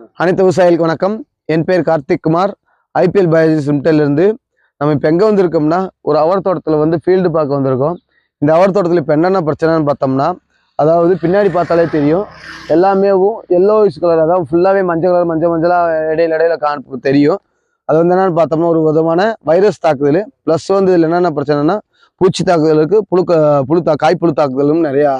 அனைத்து விவசாயிகளுக்கு வணக்கம். என் பேர் கார்த்திக் குமார். ஐபிஎல் பயாலஜி இருந்து நம்ம இப்போ எங்கே வந்திருக்கோம்னா ஒரு அவர் தோட்டத்தில் வந்து ஃபீல்டு பார்க்க வந்திருக்கோம். இந்த அவர் தோட்டத்தில் இப்போ என்னென்ன பிரச்சனைன்னு பார்த்தோம்னா அதாவது பின்னாடி பார்த்தாலே தெரியும். எல்லாமேவும் எல்லோயிஷ் கலர் அதாவது ஃபுல்லாகவே மஞ்சள் கலர் மஞ்சள் மஞ்சளாக இடையில இடையில காண தெரியும். அது வந்து என்னென்னு பார்த்தோம்னா ஒரு விதமான வைரஸ் தாக்குதல் ப்ளஸ் வந்து இதில் என்னென்ன பிரச்சனைனா பூச்சி தாக்குதலுக்கு புழுக்க புழு தா காய்ப்புழு தாக்குதலும் நிறையா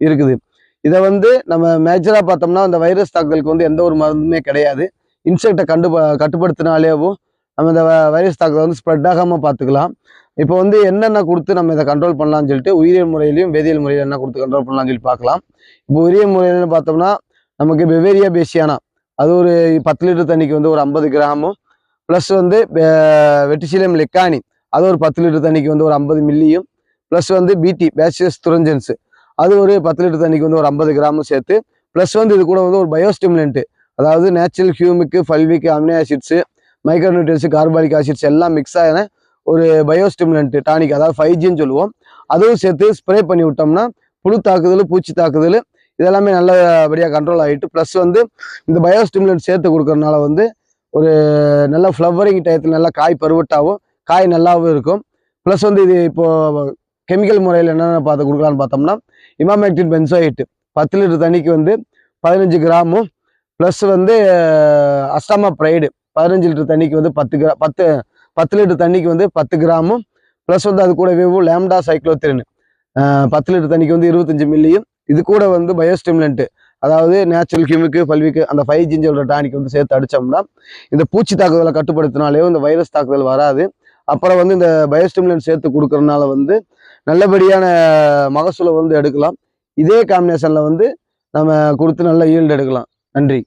இருக்குது. இதை வந்து நம்ம மேஜராக பார்த்தோம்னா அந்த வைரஸ் தாக்குதலுக்கு வந்து எந்த ஒரு மருந்துமே கிடையாது. இன்செக்டை கண்டு கட்டுப்படுத்தினாலேவும் நம்ம இந்த வைரஸ் தாக்குதல் வந்து ஸ்ப்ரெட் ஆகாமல் பார்த்துக்கலாம். இப்போ வந்து என்னென்ன கொடுத்து நம்ம இதை கண்ட்ரோல் பண்ணலாம்னு சொல்லிட்டு உயிரியல் முறையிலையும் வேதியியல் முறையில் என்ன கொடுத்து கண்ட்ரோல் பண்ணலாம்னு சொல்லி பார்க்கலாம். இப்போ உயிரியல் முறையில்னு பார்த்தோம்னா நமக்கு பெவேரியா பேசியானா அது ஒரு பத்து லிட்டர் தண்ணிக்கு வந்து ஒரு ஐம்பது கிராமும் ப்ளஸ் வந்து வெ- வெட்டிசிலியம் லெக்கானி அது ஒரு பத்து லிட்டர் தண்ணிக்கு வந்து ஒரு ஐம்பது மில்லியும் ப்ளஸ் வந்து பிடி பேசியஸ் துரஞ்சன்ஸு அது ஒரு பத்து லிட்டர் தண்ணிக்கு வந்து ஒரு ஐம்பது கிராமும் சேர்த்து ப்ளஸ் வந்து இது கூட வந்து ஒரு பயோஸ்டிமுலண்ட்டு அதாவது natural humic fulvic amino acids micronutrients carbolic acids எல்லாம் மிக்ஸ் ஆகின ஒரு பயோஸ்டிமுலண்ட்டு டானிக் அதாவது ஃபைவ் ஜின்னு சொல்லுவோம். அதுவும் சேர்த்து ஸ்ப்ரே பண்ணி விட்டோம்னா புழு தாக்குதல் பூச்சி தாக்குதல் இதெல்லாமே நல்லபடியாக கண்ட்ரோல் ஆகிட்டு ப்ளஸ் வந்து இந்த பயோஸ்டிமுலண்ட் சேர்த்து கொடுக்கறனால வந்து ஒரு நல்ல ஃப்ளவரிங் டயத்தில் நல்லா காய் பருவட்டாகவும் காய் நல்லாவும் இருக்கும். ப்ளஸ் வந்து இது இப்போ கெமிக்கல் முறையில் என்னென்ன பார்த்து கொடுக்கலான்னு பார்த்தோம்னா இமாமேக்டின் பென்சோயிட் பத்து லிட்டர் தண்ணிக்கு வந்து பதினஞ்சு கிராமும் ப்ளஸ் வந்து அஸ்டாமா ப்ரைடு. பதினஞ்சு லிட்டர் தண்ணிக்கு வந்து பத்து கிரா பத்து பத்து லிட்டர் தண்ணிக்கு வந்து பத்து கிராமும் ப்ளஸ் வந்து அது கூடவே லேம்டா சைக்ளோத்திரின். பத்து லிட்டர் தண்ணிக்கு வந்து இருபத்தஞ்சு மில்லியும் இது கூட வந்து பயோஸ்டிமுலண்ட்டு அதாவது நேச்சுரல் கியூமிக்கு பல்விக்கு அந்த ஃபைவ் ஜின்னு சொல்கிற டானிக் வந்து சேர்த்து அடித்தோம்னா இந்த பூச்சி தாக்குதலை கட்டுப்படுத்தினாலேயோ இந்த வைரஸ் தாக்குதல் வராது. அப்புறம் வந்து இந்த பயோஸ்டிமுலன்ட் சேர்த்து கொடுக்கறனால வந்து நல்லபடியான மகசூலை வந்து எடுக்கலாம். இதே காம்பினேஷனில் வந்து நம்ம கொடுத்து நல்ல ஈல்டு எடுக்கலாம். நன்றி.